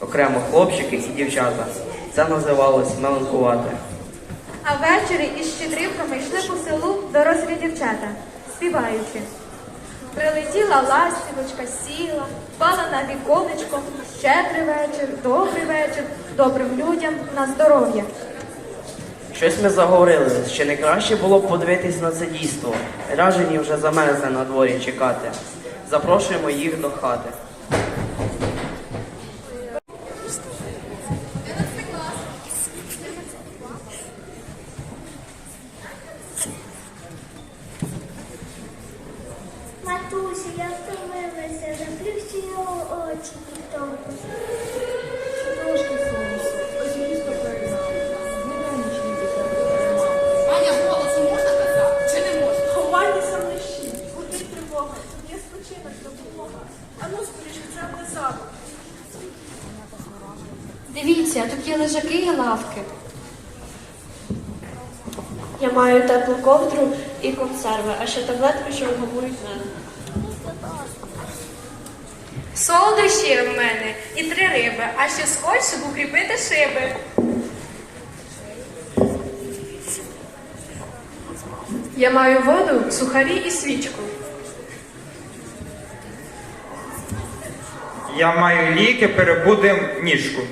окремо хлопчики і дівчата. Це називалось меланкувати. А ввечері із щедрівками йшли по селу дорослі дівчата, співаючи. Прилетіла ластівочка, сіла, впала на віконечко. Щедрий вечір, добрий вечір, добрим людям на здоров'я. Щось ми заговорили, ще не краще було б подивитись на це дійство. Ряжені вже замерзли на дворі чекати. Запрошуємо їх до хати. Маю теплу ковдру і консерви, а ще таблетки, що вгамують мене. Солодощі в мене і три риби, а ще скотч, щоб укріпити шиби. Я маю воду, сухарі і свічку. Я маю ліки, перебудем ніжку.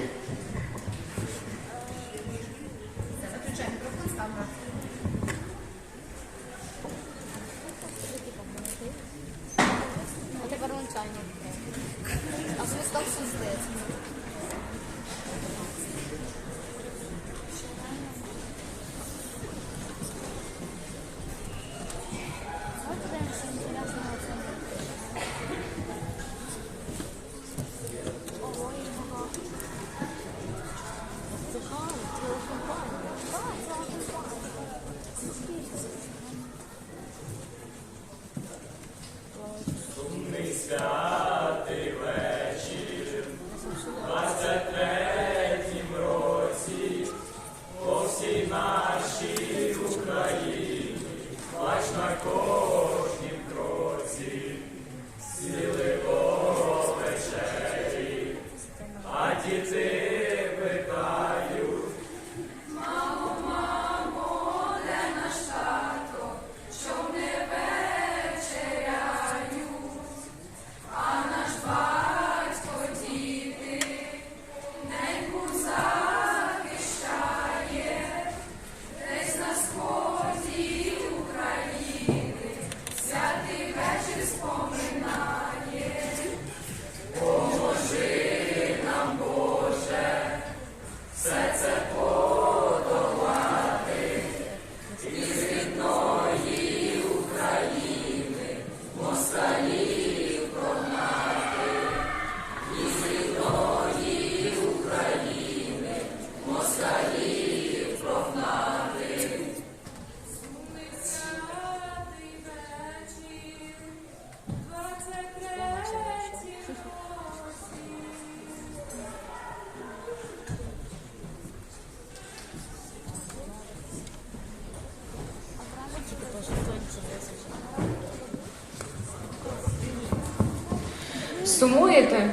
Сумуєте?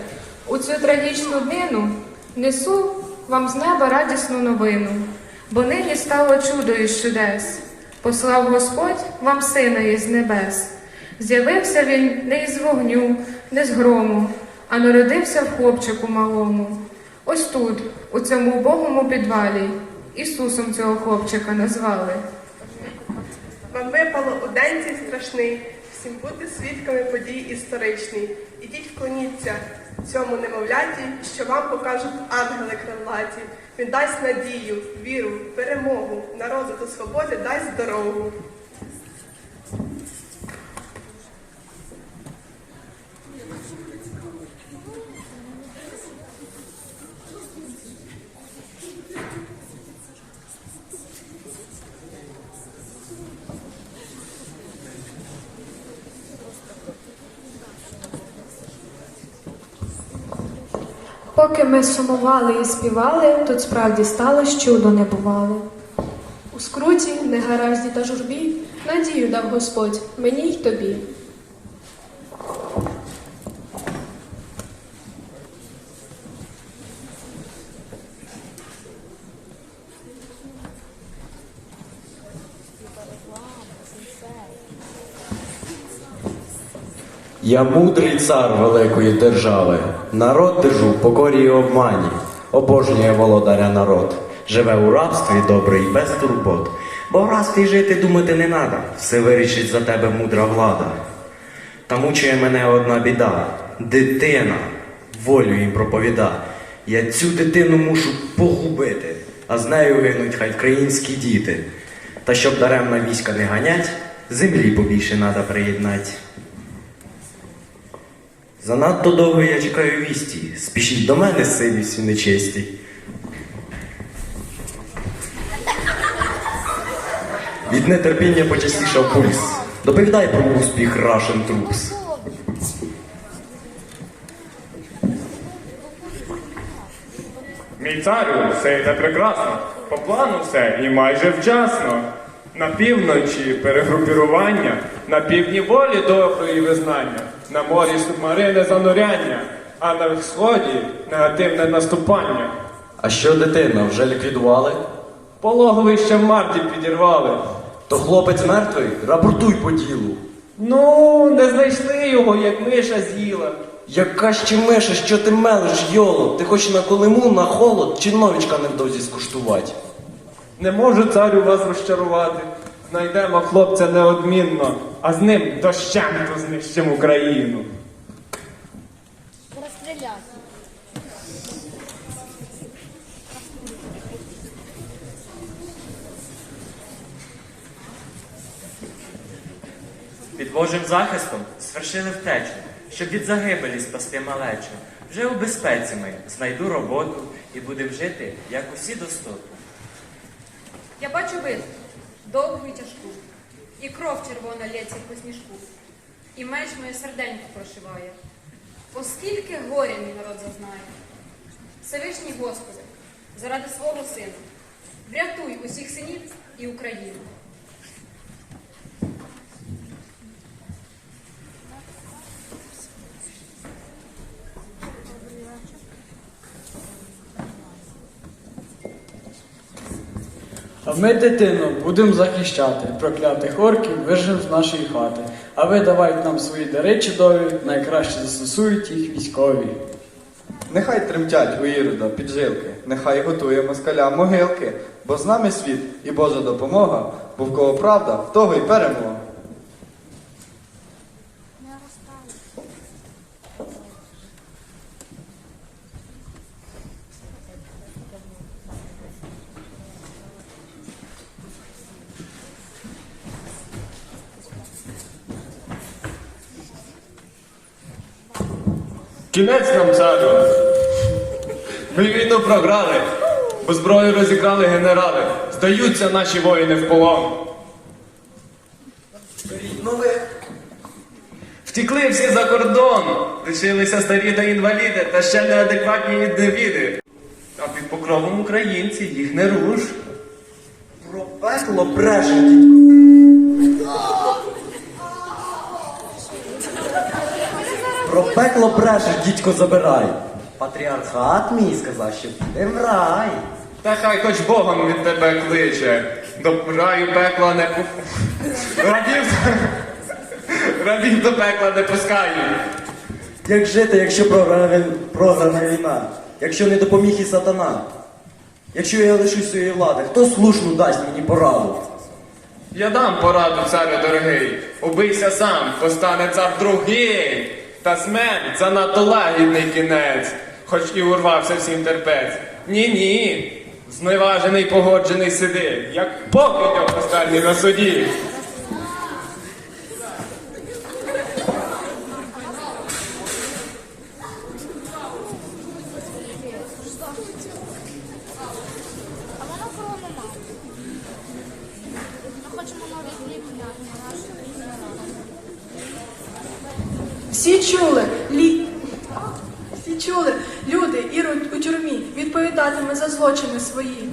У цю трагічну днину несу вам з неба радісну новину, бо нині стало чудо із чудес. Послав Господь вам сина із небес. З'явився він не із вогню, не з грому, а народився в хлопчику малому. Ось тут, у цьому убогому підвалі, Ісусом цього хлопчика назвали. Вам випало у день цей страшний, всім бути свідками подій історичних. Ідіть вклоніться цьому немовляті, що вам покажуть ангели крилаті. Він дасть надію, віру, перемогу, народу та свободи дасть дорогу. Поки ми сумували і співали, тут справді сталося чудо небувале. У скруті, негаразді та журбі, надію дав Господь мені й тобі. Я мудрий цар великої держави, народ держу в покорі і обмані, обожнює володаря народ, живе у рабстві добрий без турбот. Бо в рабстві жити думати не надо, все вирішить за тебе мудра влада. Та мучує мене одна біда, дитина, волю їм проповіда. Я цю дитину мушу погубити, а з нею гинуть хай українські діти. Та щоб даремно війська не ганять, землі побільше надо приєднать. Занадто довго я чекаю вісті. Спішіть до мене, силі всі нечесті. Від нетерпіння почастішав пульс. Доповідай про успіх Russian Troops. Мій царю, все йде прекрасно. По плану все і майже вчасно. На півночі перегрупірування, на півдні волі доброї визнання, на морі субмарини зануряння, а на сході негативне наступання. А що дитина вже ліквідували? Пологовище в марті підірвали. То хлопець мертвий? Рапортуй по ділу. Ну, не знайшли його, як миша з'їла. Яка ще миша, що ти мелиш, йоло? Ти хоч на колиму, на холод чи новічка невдовзі скуштувати? Не можу царю вас розчарувати. Знайдемо хлопця неодмінно, а з ним дощенту знищимо Україну. Розстріляти. Під Божим захистом свершили втечу, щоб від загибелі спасти малечу. Вже у безпеці ми знайду роботу і будем жити, як усі достойні. Я бачу битву, довгу і тяжку, і кров червона лється по сніжку, і меч моє серденько прошиває. Оскільки горя мій народ зазнає. Всевишній Господи, заради свого сина, врятуй усіх синів і Україну. Ми дитину будемо захищати, проклятих орків вижив з нашої хати. А ви давайте нам свої дари чудові, найкраще застосують їх військові. Нехай тремтять у Ірода піджилки, нехай готує москаля могилки, бо з нами світ і Божа допомога, бо в кого правда, в того й перемога. Кінець нам царю. Ми війну програли, бо зброю розіграли генерали. Здаються наші воїни в полон. Втікли всі за кордон, лишилися старі та інваліди, та ще неадекватні індивіди. А під покровом українці їх не руш. Про пекло бреше, дідько. Про пекло брешеш, дідько, забирай. Патріархат мій сказав, що піде в рай. Та хай хоч Богом від тебе кличе. До раю пекла не пу... Рабів... Рабів до пекла не пускають. Як жити, якщо програна, програна війна? Якщо не допоміг і сатана? Якщо я лишусь своєї влади, хто слушну дасть мені пораду? Я дам пораду, царю дорогий. Убийся сам, постане цар другий. Та смерть занадто лагідний кінець, хоч і урвався всім терпець. Ні, ні. Зневажений погоджений сиди, як покидьок останній на суді. Всі чули, лі... Всі чули, люди іруть у тюрмі, відповідатиме за злочини свої.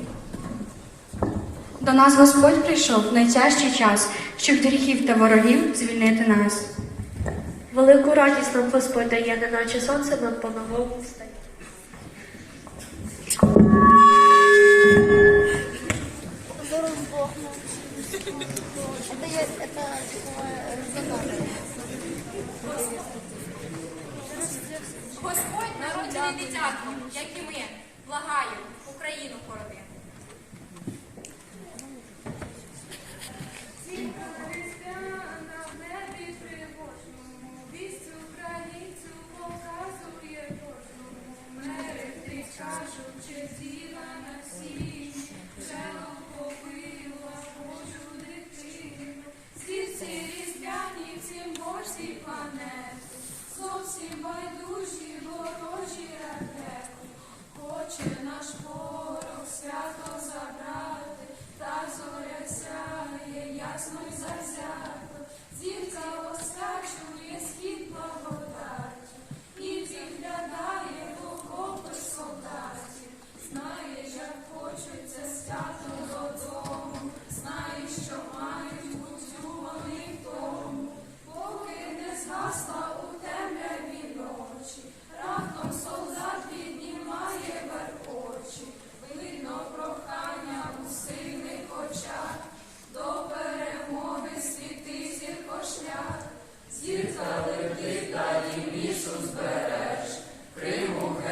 До нас Господь прийшов в найтяжчий час, щоб гріхів та ворогів звільнити нас. Велику радість нам Господь дає, неначе сонце над по-новому встає. Это я, это такое Господь народжений дитятко, як і ми, благаю, Україну породи.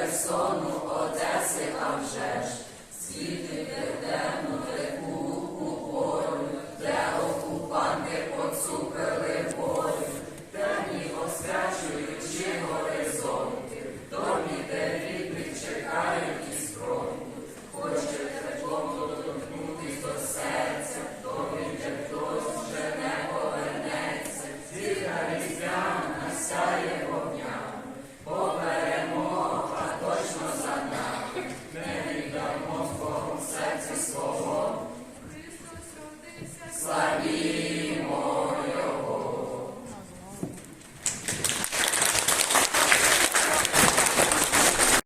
Херсону, Одеси, а вже ж, світи темну